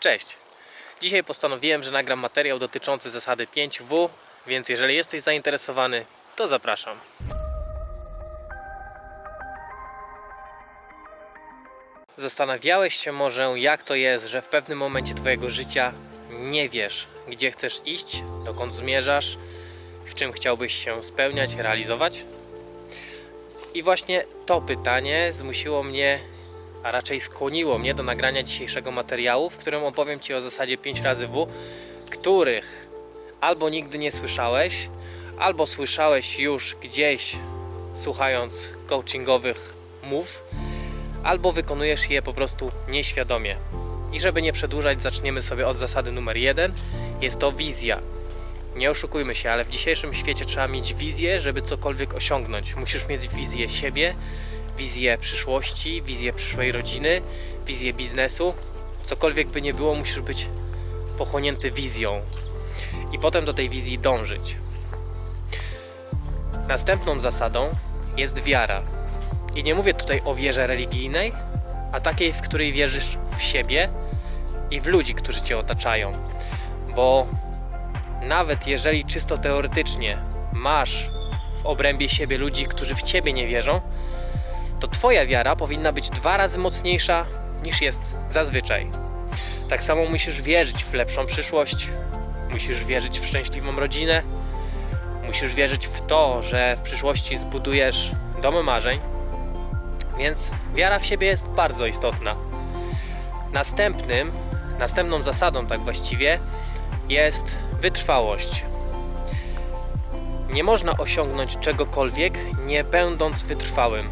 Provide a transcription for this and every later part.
Cześć! Dzisiaj postanowiłem, że nagram materiał dotyczący zasady 5W, więc jeżeli jesteś zainteresowany, to zapraszam. Zastanawiałeś się może, jak to jest, że w pewnym momencie Twojego życia nie wiesz, gdzie chcesz iść, dokąd zmierzasz, w czym chciałbyś się spełniać, realizować? I właśnie to pytanie zmusiło mnie, a raczej skłoniło mnie do nagrania dzisiejszego materiału, w którym opowiem Ci o zasadzie 5 razy W, których albo nigdy nie słyszałeś, albo słyszałeś już gdzieś słuchając coachingowych mów, albo wykonujesz je po prostu nieświadomie. I żeby nie przedłużać, zaczniemy sobie od zasady numer jeden. Jest to wizja. Nie oszukujmy się, ale w dzisiejszym świecie trzeba mieć wizję, żeby cokolwiek osiągnąć. Musisz mieć wizję siebie, wizję przyszłości, wizję przyszłej rodziny, wizję biznesu. Cokolwiek by nie było, musisz być pochłonięty wizją i potem do tej wizji dążyć. Następną zasadą jest wiara. I nie mówię tutaj o wierze religijnej, a takiej, w której wierzysz w siebie i w ludzi, którzy cię otaczają. Bo nawet jeżeli czysto teoretycznie masz w obrębie siebie ludzi, którzy w ciebie nie wierzą, to twoja wiara powinna być dwa razy mocniejsza niż jest zazwyczaj. Tak samo musisz wierzyć w lepszą przyszłość, musisz wierzyć w szczęśliwą rodzinę, musisz wierzyć w to, że w przyszłości zbudujesz dom marzeń, więc wiara w siebie jest bardzo istotna. Następnym, następną zasadą, tak właściwie, jest wytrwałość. Nie można osiągnąć czegokolwiek, nie będąc wytrwałym.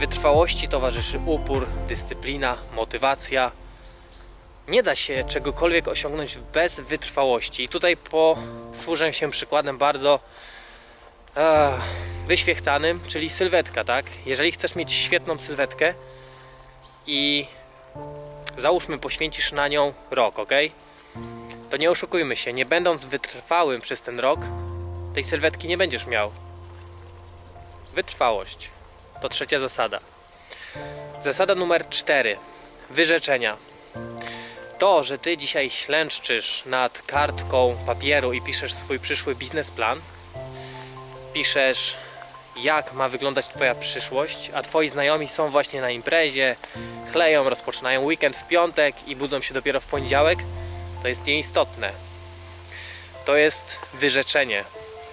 Wytrwałości towarzyszy upór, dyscyplina, motywacja. Nie da się czegokolwiek osiągnąć bez wytrwałości. I tutaj posłużę się przykładem bardzo e, wyświechtanym, czyli sylwetka, tak? Jeżeli chcesz mieć świetną sylwetkę i załóżmy poświęcisz na nią rok, ok? To nie oszukujmy się, nie będąc wytrwałym przez ten rok, tej sylwetki nie będziesz miał. Wytrwałość to trzecia zasada. Zasada numer cztery. Wyrzeczenia. To, że ty dzisiaj ślęczczysz nad kartką papieru i piszesz swój przyszły biznesplan, piszesz jak ma wyglądać twoja przyszłość, a twoi znajomi są właśnie na imprezie, chleją, rozpoczynają weekend w piątek i budzą się dopiero w poniedziałek, to jest nieistotne. To jest wyrzeczenie.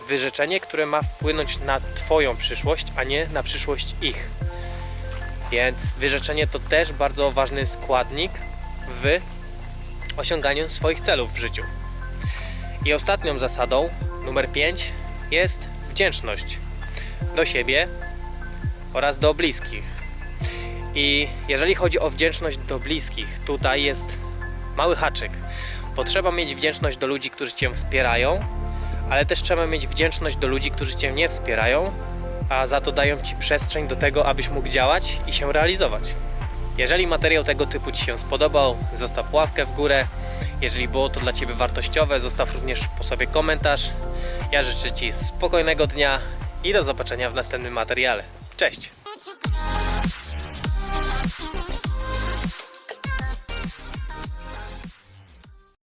Wyrzeczenie, które ma wpłynąć na Twoją przyszłość, a nie na przyszłość ich. Więc wyrzeczenie to też bardzo ważny składnik w osiąganiu swoich celów w życiu. I ostatnią zasadą, numer 5, jest wdzięczność do siebie oraz do bliskich. I jeżeli chodzi o wdzięczność do bliskich, tutaj jest mały haczyk. Potrzeba mieć wdzięczność do ludzi, którzy Cię wspierają, ale też trzeba mieć wdzięczność do ludzi, którzy Cię nie wspierają, a za to dają Ci przestrzeń do tego, abyś mógł działać i się realizować. Jeżeli materiał tego typu Ci się spodobał, zostaw ławkę w górę. Jeżeli było to dla Ciebie wartościowe, zostaw również po sobie komentarz. Ja życzę Ci spokojnego dnia i do zobaczenia w następnym materiale. Cześć!